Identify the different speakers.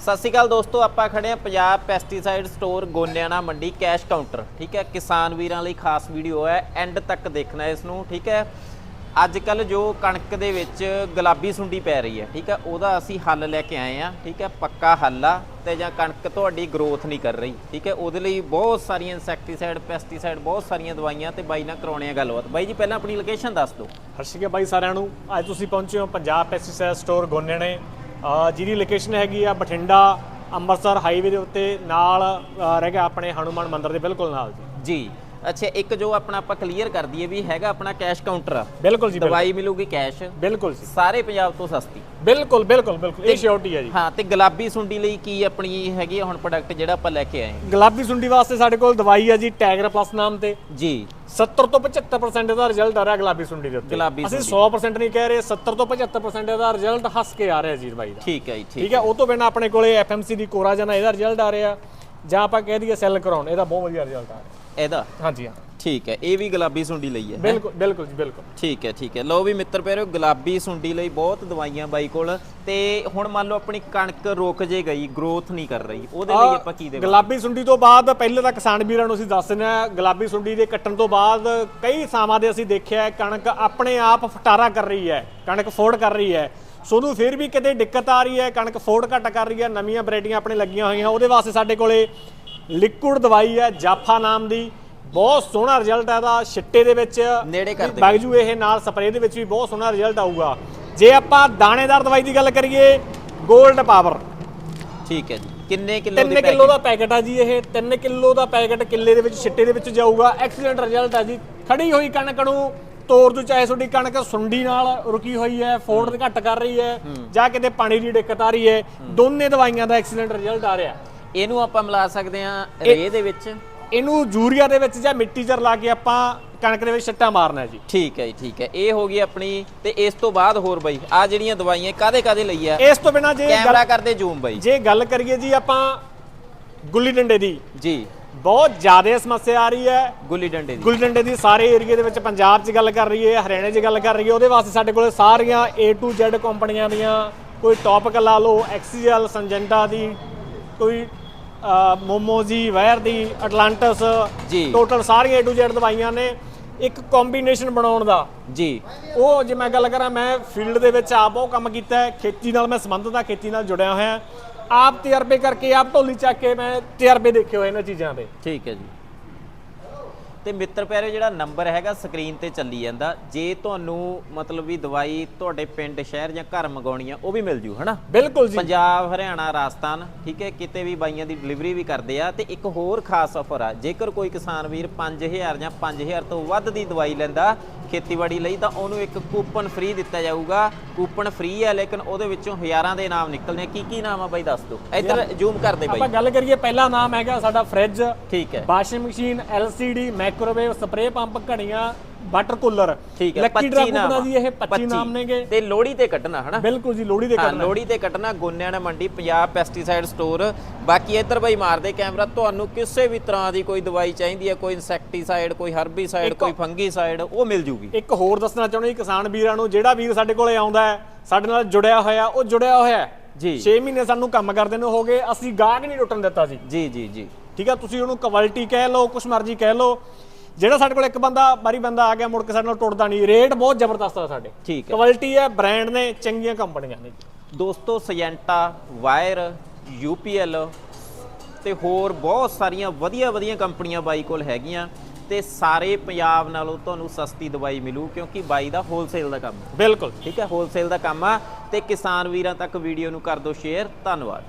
Speaker 1: ਸਤਿ ਸ਼੍ਰੀ ਅਕਾਲ ਦੋਸਤੋ, ਆਪਾਂ ਖੜੇ ਆ ਪੰਜਾਬ ਪੈਸਟੀਸਾਈਡ ਸਟੋਰ ਗੋਨਿਆਣਾ ਮੰਡੀ ਕੈਸ਼ ਕਾਊਂਟਰ ਠੀਕ ਹੈ? ਕਿਸਾਨ ਵੀਰਾਂ ਲਈ ਖਾਸ ਵੀਡੀਓ ਹੈ ਐਂਡ ਤੱਕ ਦੇਖਣਾ ਇਸ ਨੂੰ ਠੀਕ ਹੈ? ਅੱਜ ਕੱਲ ਜੋ ਕਣਕ ਦੇ ਵਿੱਚ ਗੁਲਾਬੀ ਸੁੰਡੀ ਪੈ ਰਹੀ ਹੈ, ਠੀਕ ਹੈ? ਉਹਦਾ ਅਸੀਂ ਹੱਲ ਲੈ ਕੇ ਆਏ ਆ ਠੀਕ ਹੈ? ਪੱਕਾ ਹੱਲ ਆ ਤੇ ਜਾਂ ਕਣਕ ਤੁਹਾਡੀ ਗਰੋਥ ਨਹੀਂ ਕਰ ਰਹੀ, ਠੀਕ ਹੈ? ਉਹਦੇ ਲਈ ਬਹੁਤ ਸਾਰੀਆਂ ਇਨਸੈਕਟੀਸਾਈਡ ਪੈਸਟੀਸਾਈਡ ਬਹੁਤ ਸਾਰੀਆਂ ਦਵਾਈਆਂ ਤੇ ਬਾਈ ਨਾਲ ਕਰਾਉਣੇ ਆ ਗੱਲਬਾਤ। ਬਾਈ ਜੀ, ਪਹਿਲਾਂ ਆਪਣੀ ਲੋਕੇਸ਼ਨ ਦੱਸ ਦਿਓ।
Speaker 2: ਹਰਸ਼ਿਕੇ ਬਾਈ ਸਾਰਿਆਂ ਨੂੰ। ਅੱਜ ਤੁਸੀਂ ਪਹੁੰਚੇ ਹੋ ਪੰਜਾਬ ਪੈਸਟੀਸਾਈਡ ਸਟੋਰ ਗੋਨੇਣੇ ਜਿਹਦੀ ਲੋਕੇਸ਼ਨ ਹੈਗੀ ਆ ਬਠਿੰਡਾ ਅੰਮ੍ਰਿਤਸਰ ਹਾਈਵੇ ਦੇ ਉੱਤੇ ਨਾਲ ਰਹਿ ਗਿਆ ਆਪਣੇ ਹਨੂਮਾਨ ਮੰਦਿਰ ਦੇ ਬਿਲਕੁਲ ਨਾਲ ਜੀ।
Speaker 1: ਅੱਛਾ ਇੱਕ ਜੋ ਆਪਣਾ ਆਪਾਂ ਕਲੀਅਰ ਕਰ ਦਈਏ ਵੀ ਹੈਗਾ ਆਪਣਾ ਕੈਸ਼ ਕਾਊਂਟਰ
Speaker 2: ਬਿਲਕੁਲ ਜੀ।
Speaker 1: ਦਵਾਈ ਮਿਲੂਗੀ ਕੈਸ਼
Speaker 2: ਬਿਲਕੁਲ ਜੀ।
Speaker 1: ਸਾਰੇ ਪੰਜਾਬ ਤੋਂ ਸਸਤੀ।
Speaker 2: ਬਿਲਕੁਲ ਬਿਲਕੁਲ ਬਿਲਕੁਲ। ਇਹ ਸ਼ੋਰਟੀ ਹੈ ਜੀ।
Speaker 1: ਹਾਂ ਤੇ ਗੁਲਾਬੀ ਸੁੰਡੀ ਲਈ ਕੀ ਆਪਣੀ ਹੈਗੀ ਹੁਣ ਪ੍ਰੋਡਕਟ ਜਿਹੜਾ ਆਪਾਂ ਲੈ ਕੇ ਆਏ?
Speaker 2: ਗੁਲਾਬੀ ਸੁੰਡੀ ਵਾਸਤੇ ਸਾਡੇ ਕੋਲ ਦਵਾਈ ਹੈ ਜੀ ਟੈਗਰ ਪਲੱਸ ਨਾਮ ਤੇ।
Speaker 1: ਜੀ।
Speaker 2: 70 ਤੋਂ 75% ਦਾ ਰਿਜ਼ਲਟ ਆ ਰਿਹਾ ਗੁਲਾਬੀ ਸੁੰਡੀ ਦੇ ਉੱਤੇ।
Speaker 1: ਗੁਲਾਬੀ
Speaker 2: ਅਸੀਂ 100% ਨਹੀਂ ਕਹਿ ਰਹੇ 70 ਤੋਂ 75% ਦਾ ਰਿਜ਼ਲਟ ਹੱਸ ਕੇ ਆ ਰਿਹਾ ਜੀ ਦਵਾਈ ਦਾ।
Speaker 1: ਠੀਕ ਹੈ ਜੀ ਠੀਕ
Speaker 2: ਠੀਕ ਹੈ ਉਹ ਤੋਂ ਬਿਨਾ ਆਪਣੇ ਕੋਲੇ ਐਫਐਮਸੀ ਦੀ ਕੋਰਾ ਜਨਾ ਇਹਦਾ ਰਿਜ਼ਲਟ ਆ ਰਿਹਾ। ਜਾਂ ਆਪਾਂ ਕਹਿ ਦਈਏ ਸੈੱਲ ਕਰਾਉਣ ਇਹਦਾ ਬਹੁਤ ਵਧੀਆ ਰਿਜ਼ਲਟ ਆ ਰਿਹਾ।
Speaker 1: ਇਹਦਾ?
Speaker 2: ਹਾਂਜੀ ਹਾਂ।
Speaker 1: ਠੀਕ ਹੈ ਇਹ ਵੀ ਗੁਲਾਬੀ ਸੁੰਡੀ ਲਈ ਹੈ
Speaker 2: ਬਿਲਕੁਲ ਬਿਲਕੁਲ ਜੀ ਬਿਲਕੁਲ।
Speaker 1: ਠੀਕ ਹੈ ਠੀਕ ਹੈ। ਲਓ ਵੀ ਮਿੱਤਰ ਪਿਆਰਿਓ ਗੁਲਾਬੀ ਸੁੰਡੀ ਲਈ ਬਹੁਤ ਦਵਾਈਆਂ ਬਾਈ ਕੋਲ। ਤੇ ਹੁਣ ਮੰਨ ਲਓ ਆਪਣੀ ਕਣਕ ਰੁਕ ਜੇ ਗਈ ਗਰੋਥ ਨਹੀਂ ਕਰ ਰਹੀ ਉਹਦੇ ਲਈ ਆਪਾਂ ਕੀ ਦੇਵਾਂ
Speaker 2: ਗੁਲਾਬੀ ਸੁੰਡੀ ਤੋਂ ਬਾਅਦ ਪਹਿਲੇ ਤਾਂ ਕਿਸਾਨ ਵੀਰਾਂ ਨੂੰ ਅਸੀਂ ਦੱਸ ਦਿੰਦੇ ਹਾਂ ਗੁਲਾਬੀ ਸੁੰਡੀ ਦੇ ਕੱਟਣ ਤੋਂ ਬਾਅਦ ਕਈ ਥਾਵਾਂ ਦੇ ਅਸੀਂ ਦੇਖਿਆ ਕਣਕ ਆਪਣੇ ਆਪ ਫਟਾਰਾ ਕਰ ਰਹੀ ਹੈ ਕਣਕ ਫੋੜ ਕਰ ਰਹੀ ਹੈ। ਸੋਨੂੰ ਫਿਰ ਵੀ ਕਿਤੇ ਦਿੱਕਤ ਆ ਰਹੀ ਹੈ ਕਣਕ ਫੋੜ ਘੱਟ ਕਰ ਰਹੀ ਹੈ ਨਵੀਆਂ ਵੈਰਾਈਟੀਆਂ ਆਪਣੇ ਲੱਗੀਆਂ ਹੋਈਆਂ ਉਹਦੇ ਵਾਸਤੇ ਸਾਡੇ ਕੋਲੇ ਲਿਕੁਇਡ ਦਵਾਈ ਹੈ ਜਾਫਾ ਨਾਮ ਦੀ। ਬਹੁਤ ਸੋਹਣਾ ਰਿਜ਼ਲਟ ਇਹਦਾ ਛਿੱਟੇ ਦੇ ਵਿੱਚ।
Speaker 1: ਨੇੜੇ ਕਰ ਦੇ
Speaker 2: ਬਾਗਜੂ ਇਹ ਨਾਲ ਸਪਰੇਅ ਦੇ ਵਿੱਚ ਵੀ ਬਹੁਤ ਸੋਹਣਾ ਰਿਜ਼ਲਟ ਆਊਗਾ। ਜੇ ਆਪਾਂ ਦਾਣੇਦਾਰ ਦਵਾਈ ਦੀ ਗੱਲ ਕਰੀਏ 골ਡ ਪਾਵਰ
Speaker 1: ਠੀਕ ਹੈ ਜੀ। ਕਿੰਨੇ ਕਿਲੋ ਦੀ
Speaker 2: 3 ਕਿਲੋ ਦਾ ਪੈਕਟ ਆ ਜੀ ਇਹ। 3 ਕਿਲੋ ਦਾ ਪੈਕਟ ਕਿੱਲੇ ਦੇ ਵਿੱਚ ਛਿੱਟੇ ਦੇ ਵਿੱਚ ਜਾਊਗਾ। ਐਕਸੀਲੈਂਟ ਰਿਜ਼ਲਟ ਆ ਜੀ। ਖੜੀ ਹੋਈ ਕਣਕ ਨੂੰ ਤੋੜ ਦੂ ਚਾਹੇ ਤੁਹਾਡੀ ਕਣਕ ਸੁੰਡੀ ਨਾਲ ਰੁਕੀ ਹੋਈ ਹੈ ਫੋੜ ਘੱਟ ਕਰ ਰਹੀ ਹੈ ਜਾਂ ਕਿਤੇ ਪਾਣੀ ਦੀ ਦਿੱਕਤ ਆ ਰਹੀ ਹੈ। ਦੋਨੇ ਦਵਾਈਆਂ ਦਾ ਐਕਸੀਲੈਂਟ ਰਿਜ਼ਲਟ ਆ ਰਿਹਾ।
Speaker 1: ਇਹਨੂੰ ਆਪਾਂ ਮਿਲਾ ਸਕਦੇ ਹਾਂ ਰੇ ਦੇ ਵਿੱਚ।
Speaker 2: ਇਹਨੂੰ ਯੂਰੀਆ ਦੇ ਵਿੱਚ ਜਾਂ ਮਿੱਟੀ 'ਚ ਰਲਾ ਕੇ ਆਪਾਂ ਕਣਕ ਦੇ ਵਿੱਚ ਛੱਟਾ ਮਾਰਨਾ ਜੀ।
Speaker 1: ਠੀਕ ਹੈ ਜੀ ਠੀਕ ਹੈ। ਇਹ ਹੋ ਗਈ ਆਪਣੀ ਤੇ ਇਸ ਤੋਂ ਬਾਅਦ ਹੋਰ ਬਾਈ ਆ ਜਿਹੜੀਆਂ ਦਵਾਈਆਂ ਕਾਦੇ ਕਾਦੇ ਲਈ ਆ?
Speaker 2: ਇਸ ਤੋਂ ਬਿਨਾ ਜੇ
Speaker 1: ਕੈਮਰਾ ਕਰਦੇ ਜ਼ੂਮ ਬਾਈ।
Speaker 2: ਜੇ ਗੱਲ ਕਰੀਏ ਜੀ ਆਪਾਂ ਗੁੱਲੀ ਡੰਡੇ ਦੀ।
Speaker 1: ਜੀ।
Speaker 2: ਬਹੁਤ ਜ਼ਿਆਦਾ ਸਮੱਸਿਆ ਆ ਰਹੀ ਹੈ।
Speaker 1: ਗੁੱਲੀ ਡੰਡੇ ਦੀ।
Speaker 2: ਗੁੱਲੀ ਡੰਡੇ ਦੀ ਸਾਰੇ ਏਰੀਏ ਦੇ ਵਿੱਚ ਪੰਜਾਬ 'ਚ ਗੱਲ ਕਰ ਰਹੀ ਹੈ ਹਰਿਆਣੇ 'ਚ ਗੱਲ ਕਰ ਰਹੀ ਹੈ। ਉਹਦੇ ਵਾਸਤੇ ਸਾਡੇ ਕੋਲ ਸਾਰੀਆਂ A to Z ਕੰਪਨੀਆਂ ਦੀਆਂ ਕੋਈ ਟੌਪਿਕ ਲਾ ਲਓ ਐਕਸੀਐਲ ਸੰਜੈਂਟਾ ਦੀ ਕੋਈ ਮੋਮੋ ਜੀ ਵਾਇਰ ਦੀ ਅਟਲਾਂਟਸ
Speaker 1: ਜੀ।
Speaker 2: ਟੋਟਲ ਸਾਰੀਆਂ A to Z ਦਵਾਈਆਂ ਨੇ। ਇੱਕ ਕੰਬੀਨੇਸ਼ਨ ਬਣਾਉਣ ਦਾ।
Speaker 1: ਜੀ।
Speaker 2: ਉਹ ਜੇ ਮੈਂ ਗੱਲ ਕਰਾਂ ਮੈਂ ਫੀਲਡ ਦੇ ਵਿੱਚ ਆਪ ਉਹ ਕੰਮ ਕੀਤਾ ਹੈ। ਖੇਤੀ ਨਾਲ ਮੈਂ ਸੰਬੰਧਿਤ ਹਾਂ ਖੇਤੀ ਨਾਲ ਜੁੜਿਆ ਹੋਇਆ ਆਪ ਤਜਰਬੇ ਕਰਕੇ ਆਪ ਢੋਲੀ ਚੱਕ ਕੇ ਮੈਂ ਤਜਰਬੇ ਦੇਖੇ ਹੋਏ ਇਹਨਾਂ ਚੀਜ਼ਾਂ ਦੇ।
Speaker 1: ਠੀਕ ਹੈ ਜੀ। ਤੇ ਮਿੱਤਰ ਪਿਆਰੇ ਜਿਹੜਾ ਨੰਬਰ ਹੈਗਾ ਸਕਰੀਨ ਤੇ ਚੱਲੀ ਜਾਂਦਾ। ਜੇ ਤੁਹਾਨੂੰ ਮਤਲਬ ਵੀ ਦਵਾਈ ਤੁਹਾਡੇ ਪਿੰਡ ਸ਼ਹਿਰ ਜਾਂ ਘਰ ਮੰਗਾਉਣੀ ਆ ਉਹ ਵੀ ਮਿਲ ਜੂ ਹਨਾ?
Speaker 2: ਬਿਲਕੁਲ ਜੀ।
Speaker 1: ਪੰਜਾਬ ਹਰਿਆਣਾ ਰਾਜਸਥਾਨ ਠੀਕ ਹੈ? ਕਿਤੇ ਵੀ ਬਾਈਆਂ ਦੀ ਡਿਲੀਵਰੀ ਵੀ ਕਰਦੇ ਆ। ਤੇ ਇੱਕ ਹੋਰ ਖਾਸ ਆਫਰ ਆ ਜੇਕਰ ਕੋਈ ਕਿਸਾਨ ਵੀਰ 5000 ਜਾਂ 5000 ਤੋਂ ਵੱਧ ਦੀ ਦਵਾਈ ਲੈਂਦਾ ਖੇਤੀਬਾੜੀ ਲਈ ਤਾਂ ਉਹਨੂੰ ਇੱਕ ਕੂਪਨ ਫ੍ਰੀ ਦਿੱਤਾ ਜਾਊਗਾ। ਕੂਪਨ ਫ੍ਰੀ ਹੈ ਲੇਕਿਨ ਉਹਦੇ ਵਿੱਚੋਂ ਹਜ਼ਾਰਾਂ ਦੇ ਨਾਮ ਨਿਕਲਨੇ ਕੀ ਕੀ ਨਾਮ ਆ ਬਾਈ ਦੱਸ ਦਿਓ। ਇੱਧਰ ਜ਼ੂਮ ਕਰਦੇ
Speaker 2: ਆਪਾਂ
Speaker 1: ਬਾਈ
Speaker 2: ਗੱਲ ਕਰੀਏ ਪਹਿਲਾ ਨਾਮ ਹੈਗਾ ਸਾਡਾ ਫ੍ਰਿਜ
Speaker 1: ਠੀਕ ਹੈ।
Speaker 2: Washing machine LCD microwave spray pump ਘੜੀਆਂ ਵਾਟਰ ਕੂਲਰ
Speaker 1: ਠੀਕ ਹੈ
Speaker 2: ਲੱਕੀ
Speaker 1: 25
Speaker 2: ਡਰਾਗੂ
Speaker 1: ਨਾਮ।
Speaker 2: ਜੀ ਇਹ 25 ਨਾਮ ਨੇਗੇ।
Speaker 1: ਤੇ ਲੋਹੜੀ ਤੇ ਕੱਟਣਾ ਹਨਾ?
Speaker 2: ਬਿਲਕੁਲ ਜੀ ਦੇ
Speaker 1: ਹਾਂ
Speaker 2: ਕਰਨਾ
Speaker 1: ਲੋਹੜੀ ਤੇ ਕੱਟਣਾ ਗੋਨਿਆਣਾ ਮੰਡੀ ਪੰਜਾਬ ਪੈਸਟੀਸਾਈਡ ਸਟੋਰ ਬਾਕੀ ਇੱਧਰ ਬਾਈ ਮਾਰਦੇ ਕੈਮਰਾ ਤੁਹਾਨੂੰ ਕਿਸੇ ਵੀ ਤਰ੍ਹਾਂ ਦੀ ਕੋਈ ਦਵਾਈ ਚਾਹੀਦੀ ਹੈ ਕੋਈ ਇਨਸੈਕਟੀਸਾਈਡ ਕੋਈ ਹਰਬੀਸਾਈਡ ਕੋਈ ਫੰਗੀਸਾਈਡ ਉਹ ਮਿਲ ਜੂਗੀ।
Speaker 2: ਇੱਕ ਹੋਰ ਦੱਸਣਾ ਚਾਹੁੰਦਾ ਕਿਸਾਨ ਵੀਰਾਂ ਨੂੰ ਜਿਹੜਾ ਵੀਰ ਸਾਡੇ ਕੋਲੇ ਆਉਂਦਾ ਹੈ ਸਾਡੇ ਨਾਲ ਜੁੜਿਆ ਹੋਇਆ ਉਹ ਜੁੜਿਆ ਹੋਇਆ
Speaker 1: ਜੀ।
Speaker 2: 6 ਮਹੀਨੇ ਸਾਨੂੰ ਕੰਮ ਕਰਦੇ ਨੂੰ ਹੋ ਗਏ ਅਸੀਂ ਗਾਹਕ ਨਹੀਂ ਟੁੱਟਣ ਦਿੱਤਾ ਸੀ
Speaker 1: ਜੀ ਜੀ ਜੀ।
Speaker 2: ਠੀਕ ਆ ਤੁਸੀਂ ਉਹਨੂੰ ਕੁਆਲਿਟੀ ਕਹਿ ਲਓ ਕੁਛ ਮਰਜ਼ੀ ਕਹਿ ਲਓ। ਜਿਹੜਾ ਸਾਡੇ ਕੋਲ ਇੱਕ ਬੰਦਾ ਬਾਰੀ ਬੰਦਾ ਆ ਗਿਆ ਮੁੜ ਕੇ ਸਾਡੇ ਨਾਲ ਟੁੱਟਦਾ ਨਹੀਂ। ਰੇਟ ਬਹੁਤ ਜ਼ਬਰਦਸਤ ਆ ਸਾਡੇ।
Speaker 1: ਠੀਕ ਹੈ।
Speaker 2: ਕੁਆਲਿਟੀ ਹੈ ਬ੍ਰਾਂਡ ਨੇ ਚੰਗੀਆਂ ਕੰਪਨੀਆਂ ਨੇ।
Speaker 1: ਦੋਸਤੋ ਸਜੈਂਟਾ ਵਾਇਰ ਯੂਪੀਐਲ ਤੇ ਹੋਰ ਬਹੁਤ ਸਾਰੀਆਂ ਵਧੀਆ ਵਧੀਆ ਕੰਪਨੀਆਂ ਬਾਈ ਕੋਲ ਹੈਗੀਆਂ ਤੇ ਸਾਰੇ ਪੰਜਾਬ ਨਾਲੋਂ ਤੁਹਾਨੂੰ ਸਸਤੀ ਦਵਾਈ ਮਿਲੂ ਕਿਉਂਕਿ ਬਾਈ ਦਾ ਹੋਲਸੇਲ ਦਾ ਕੰਮ ਹੈ।
Speaker 2: ਬਿਲਕੁਲ।
Speaker 1: ਠੀਕ ਹੈ ਹੋਲਸੇਲ ਦਾ ਕੰਮ ਆ ਤੇ ਕਿਸਾਨ ਵੀਰਾਂ ਤੱਕ ਵੀਡੀਓ ਨੂੰ ਕਰ ਦਿਓ ਸ਼ੇਅਰ ਧੰਨਵਾਦ।